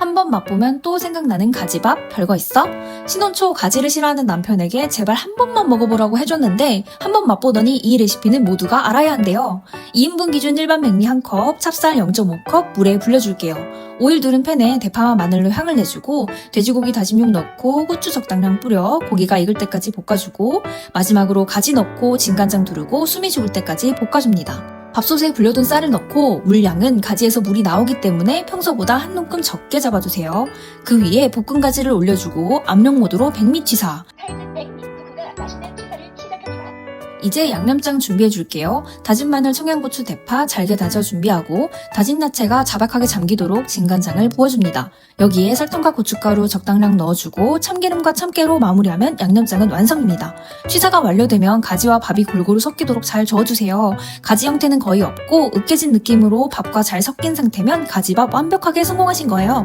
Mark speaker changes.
Speaker 1: 한 번 맛보면 또 생각나는 가지밥 별거 있어? 신혼 초 가지를 싫어하는 남편에게 제발 한 번만 먹어보라고 해줬는데 한 번 맛보더니 이 레시피는 모두가 알아야 한대요. 2인분 기준 일반 백미 1컵, 찹쌀 0.5컵 물에 불려줄게요. 오일 두른 팬에 대파와 마늘로 향을 내주고 돼지고기 다짐육 넣고 후추 적당량 뿌려 고기가 익을 때까지 볶아주고 마지막으로 가지 넣고 진간장 두르고 숨이 죽을 때까지 볶아줍니다. 밥솥에 불려둔 쌀을 넣고 물량은 가지에서 물이 나오기 때문에 평소보다 한 움큼 적게 잡아주세요. 그 위에 볶은 가지를 올려주고 압력 모드로 백미 취사. 이제 양념장 준비해 줄게요. 다진 마늘, 청양고추, 대파 잘게 다져 준비하고 다진 야채가 자박하게 잠기도록 진간장을 부어줍니다. 여기에 설탕과 고춧가루 적당량 넣어주고 참기름과 참깨로 마무리하면 양념장은 완성입니다. 취사가 완료되면 가지와 밥이 골고루 섞이도록 잘 저어주세요. 가지 형태는 거의 없고 으깨진 느낌으로 밥과 잘 섞인 상태면 가지밥 완벽하게 성공하신 거예요.